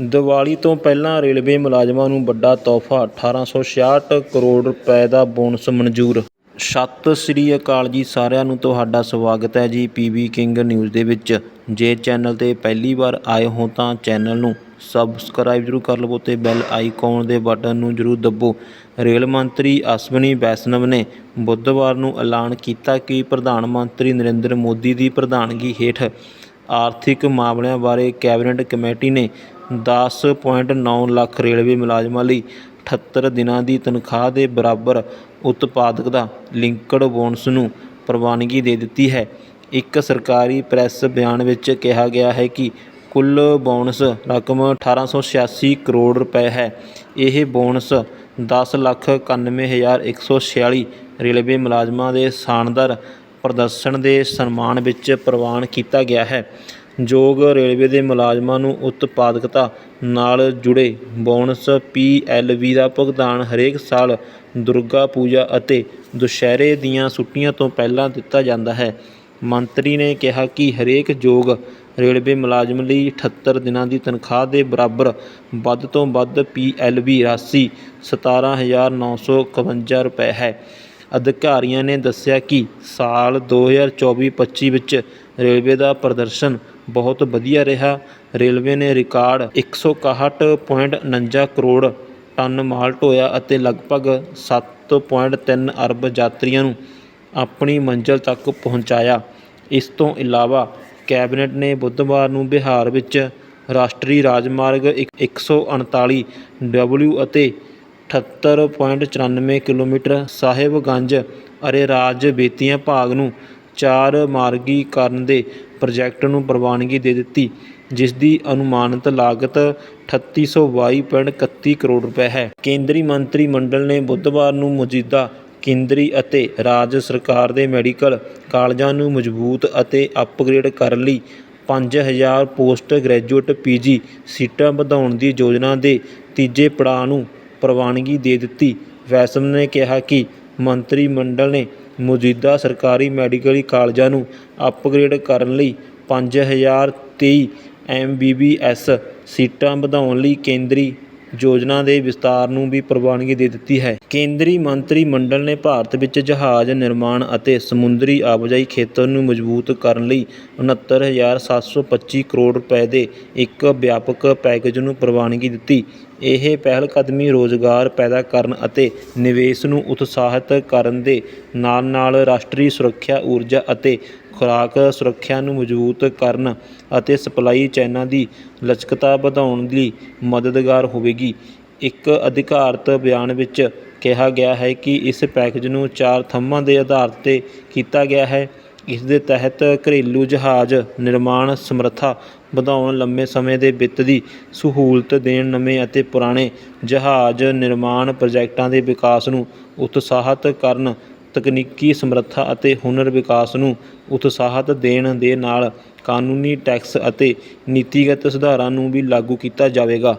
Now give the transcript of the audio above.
ਦੀਵਾਲੀ ਤੋਂ ਪਹਿਲਾਂ ਰੇਲਵੇ ਮੁਲਾਜ਼ਮਾਂ ਨੂੰ ਵੱਡਾ ਤੋਹਫ਼ਾ 1866 ਕਰੋੜ ਰੁਪਏ ਦਾ ਬੋਨਸ ਮਨਜ਼ੂਰ। ਸਤਿ ਸ੍ਰੀ ਅਕਾਲ ਜੀ ਸਾਰਿਆਂ ਨੂੰ, ਤੁਹਾਡਾ ਸਵਾਗਤ ਹੈ ਜੀ ਪੀਬੀ ਕਿੰਗ ਨਿਊਜ਼ ਦੇ ਵਿੱਚ। ਜੇ ਚੈਨਲ ਤੇ ਪਹਿਲੀ ਵਾਰ ਆਏ ਹੋ ਤਾਂ ਚੈਨਲ ਨੂੰ ਸਬਸਕ੍ਰਾਈਬ ਜ਼ਰੂਰ ਕਰ ਲਵੋ ਤੇ ਬੈਲ ਆਈਕਨ ਦੇ ਬਟਨ ਨੂੰ ਜ਼ਰੂਰ ਦੱਬੋ। ਰੇਲ ਮੰਤਰੀ ਅਸ਼ਵਨੀ ਵੈਸ਼ਨਵ ਨੇ ਬੁੱਧਵਾਰ ਨੂੰ ਐਲਾਨ ਕੀਤਾ ਕਿ ਪ੍ਰਧਾਨ ਮੰਤਰੀ ਨਰਿੰਦਰ ਮੋਦੀ ਦੀ ਪ੍ਰਧਾਨਗੀ ਹੇਠ ਆਰਥਿਕ ਮਾਮਲਿਆਂ ਬਾਰੇ ਕੈਬਨਿਟ ਕਮੇਟੀ ਨੇ 10.9 ਲੱਖ ਰੇਲਵੇ ਮੁਲਾਜ਼ਮਾਂ ਲਈ 78 ਦਿਨਾਂ ਦੀ ਤਨਖਾਹ ਦੇ ਬਰਾਬਰ ਉਤਪਾਦਕਤਾ ਲਿੰਕਡ ਬੋਨਸ ਨੂੰ ਪ੍ਰਵਾਨਗੀ ਦੇ ਦਿੱਤੀ ਹੈ। ਇੱਕ ਸਰਕਾਰੀ ਪ੍ਰੈਸ ਬਿਆਨ ਵਿੱਚ ਕਿਹਾ ਗਿਆ ਹੈ ਕਿ ਕੁੱਲ ਬੋਨਸ ਰਕਮ 1886 ਕਰੋੜ ਰੁਪਏ ਹੈ। ਇਹ ਬੋਨਸ ਦਸ ਲੱਖ 91146 ਰੇਲਵੇ ਮੁਲਾਜ਼ਮਾਂ ਦੇ ਸ਼ਾਨਦਾਰ ਪ੍ਰਦਰਸ਼ਨ ਦੇ ਸਨਮਾਨ ਵਿੱਚ ਪ੍ਰਵਾਨ ਕੀਤਾ ਗਿਆ ਹੈ। ਯੋਗ ਰੇਲਵੇ ਦੇ ਮੁਲਾਜ਼ਮਾਂ ਨੂੰ ਉਤਪਾਦਕਤਾ ਨਾਲ ਜੁੜੇ ਬੋਨਸ ਪੀ ਐੱਲ ਵੀ ਦਾ ਭੁਗਤਾਨ ਹਰੇਕ ਸਾਲ ਦੁਰਗਾ ਪੂਜਾ ਅਤੇ ਦੁਸ਼ਹਿਰੇ ਦੀਆਂ ਛੁੱਟੀਆਂ ਤੋਂ ਪਹਿਲਾਂ ਦਿੱਤਾ ਜਾਂਦਾ ਹੈ। ਮੰਤਰੀ ਨੇ ਕਿਹਾ ਕਿ ਹਰੇਕ ਯੋਗ ਰੇਲਵੇ ਮੁਲਾਜ਼ਮ ਲਈ 78 ਦਿਨਾਂ ਦੀ ਤਨਖਾਹ ਦੇ ਬਰਾਬਰ ਵੱਧ ਤੋਂ ਵੱਧ ਪੀ ਐੱਲ ਵੀ ਰਾਸ਼ੀ 17951 ਰੁਪਏ ਹੈ। ਅਧਿਕਾਰੀਆਂ ਨੇ ਦੱਸਿਆ ਕਿ ਸਾਲ 2024-25 ਵਿੱਚ ਰੇਲਵੇ ਦਾ ਪ੍ਰਦਰਸ਼ਨ ਬਹੁਤ ਵਧੀਆ ਰਿਹਾ। ਰੇਲਵੇ ਨੇ ਰਿਕਾਰਡ 161.49 ਕਰੋੜ ਟਨ ਮਾਲ ਢੋਇਆ ਅਤੇ ਲਗਭਗ 7.3 ਅਰਬ ਯਾਤਰੀਆਂ ਨੂੰ ਆਪਣੀ ਮੰਜ਼ਿਲ ਤੱਕ ਪਹੁੰਚਾਇਆ। ਇਸ ਤੋਂ ਇਲਾਵਾ ਕੈਬਨਿਟ ਨੇ ਬੁੱਧਵਾਰ ਨੂੰ ਬਿਹਾਰ ਵਿੱਚ ਰਾਸ਼ਟਰੀ ਰਾਜਮਾਰਗ ਇੱਕ- 139 ਡਬਲਿਊ ਅਤੇ 78.94 ਕਿਲੋਮੀਟਰ ਸਾਹਿਬਗੰਜ ਅਰੇਰਾਜ ਬੇਤੀਆਂ ਭਾਗ ਨੂੰ ਚਾਰ ਮਾਰਗੀ ਕਰਨ ਦੇ ਪ੍ਰੋਜੈਕਟ ਨੂੰ ਪ੍ਰਵਾਨਗੀ ਦੇ ਦਿੱਤੀ ਜਿਸ ਦੀ ਅਨੁਮਾਨਿਤ ਲਾਗਤ 3822.31 ਕਰੋੜ ਰੁਪਏ ਹੈ। ਕੇਂਦਰੀ ਮੰਤਰੀ ਮੰਡਲ ਨੇ ਬੁੱਧਵਾਰ ਨੂੰ ਮੌਜੂਦਾ ਕੇਂਦਰੀ ਅਤੇ ਰਾਜ ਸਰਕਾਰ ਦੇ ਮੈਡੀਕਲ ਕਾਲਜਾਂ ਨੂੰ ਮਜ਼ਬੂਤ ਅਤੇ ਅਪਗ੍ਰੇਡ ਕਰਨ ਲਈ 5000 ਪੋਸਟ ਗ੍ਰੈਜੂਏਟ ਪੀਜੀ ਸੀਟਾਂ ਵਧਾਉਣ ਦੀ ਯੋਜਨਾ ਦੇ ਤੀਜੇ ਪੜਾਅ ਨੂੰ ਪ੍ਰਵਾਨਗੀ ਦੇ ਦਿੱਤੀ। ਵੈਸ਼ਨਵ ਨੇ ਕਿਹਾ ਕਿ ਮੰਤਰੀ ਮੰਡਲ ਨੇ ਮੌਜੂਦਾ ਸਰਕਾਰੀ ਮੈਡੀਕਲ ਕਾਲਜਾਂ ਨੂੰ ਅਪਗ੍ਰੇਡ ਕਰਨ ਲਈ 5023 ਐਮਬੀਬੀਐਸ ਸੀਟਾਂ ਵਧਾਉਣ ਲਈ ਕੇਂਦਰੀ ਯੋਜਨਾ ਦੇ ਵਿਸਤਾਰ ਨੂੰ ਵੀ ਪ੍ਰਵਾਨਗੀ ਦੇ ਦਿੱਤੀ ਹੈ। ਕੇਂਦਰੀ ਮੰਤਰੀ ਮੰਡਲ ਨੇ ਭਾਰਤ ਵਿੱਚ ਜਹਾਜ਼ ਨਿਰਮਾਣ ਅਤੇ ਸਮੁੰਦਰੀ ਆਵਾਜਾਈ ਖੇਤਰ ਨੂੰ ਮਜ਼ਬੂਤ ਕਰਨ ਲਈ 69725 ਕਰੋੜ ਰੁਪਏ ਦੇ ਇੱਕ ਵਿਆਪਕ ਪੈਕੇਜ ਨੂੰ ਪ੍ਰਵਾਨਗੀ ਦਿੱਤੀ। ਇਹ ਪਹਿਲਕਦਮੀ ਰੁਜ਼ਗਾਰ ਪੈਦਾ ਕਰਨ ਅਤੇ ਨਿਵੇਸ਼ ਨੂੰ ਉਤਸ਼ਾਹਿਤ ਕਰਨ ਦੇ ਨਾਲ-ਨਾਲ ਰਾਸ਼ਟਰੀ ਸੁਰੱਖਿਆ, ਊਰਜਾ ਅਤੇ ਖੁਰਾਕ ਸੁਰੱਖਿਆ ਨੂੰ ਮਜ਼ਬੂਤ ਕਰਨ ਅਤੇ ਸਪਲਾਈ ਚੈਨਾਂ ਦੀ ਲਚਕਤਾ ਵਧਾਉਣ ਲਈ ਮਦਦਗਾਰ ਹੋਵੇਗੀ। ਇੱਕ ਅਧਿਕਾਰਤ ਬਿਆਨ ਵਿੱਚ ਕਿਹਾ ਗਿਆ ਹੈ ਕਿ ਇਸ ਪੈਕੇਜ ਨੂੰ ਚਾਰ ਥੰਮਾਂ ਦੇ ਆਧਾਰ ਤੇ ਕੀਤਾ ਗਿਆ ਹੈ। ਇਸ ਦੇ ਤਹਿਤ ਘਰੇਲੂ ਜਹਾਜ਼ ਨਿਰਮਾਣ ਸਮਰੱਥਾ ਵਧਾਉਣ ਲੰਮੇ ਸਮੇਂ ਦੇ ਵਿੱਤ ਦੀ ਸਹੂਲਤ ਦੇਣ, ਨਵੇਂ ਅਤੇ ਪੁਰਾਣੇ ਜਹਾਜ਼ ਨਿਰਮਾਣ ਪ੍ਰੋਜੈਕਟਾਂ ਦੇ ਵਿਕਾਸ ਨੂੰ ਉਤਸ਼ਾਹਤ ਕਰਨ, ਤਕਨੀਕੀ ਸਮਰੱਥਾ ਅਤੇ ਹੁਨਰ ਵਿਕਾਸ ਨੂੰ ਉਤਸ਼ਾਹਤ ਦੇਣ ਦੇ ਨਾਲ ਕਾਨੂੰਨੀ ਟੈਕਸ ਅਤੇ ਨੀਤੀਗਤ ਸੁਧਾਰਾਂ ਨੂੰ ਵੀ ਲਾਗੂ ਕੀਤਾ ਜਾਵੇਗਾ।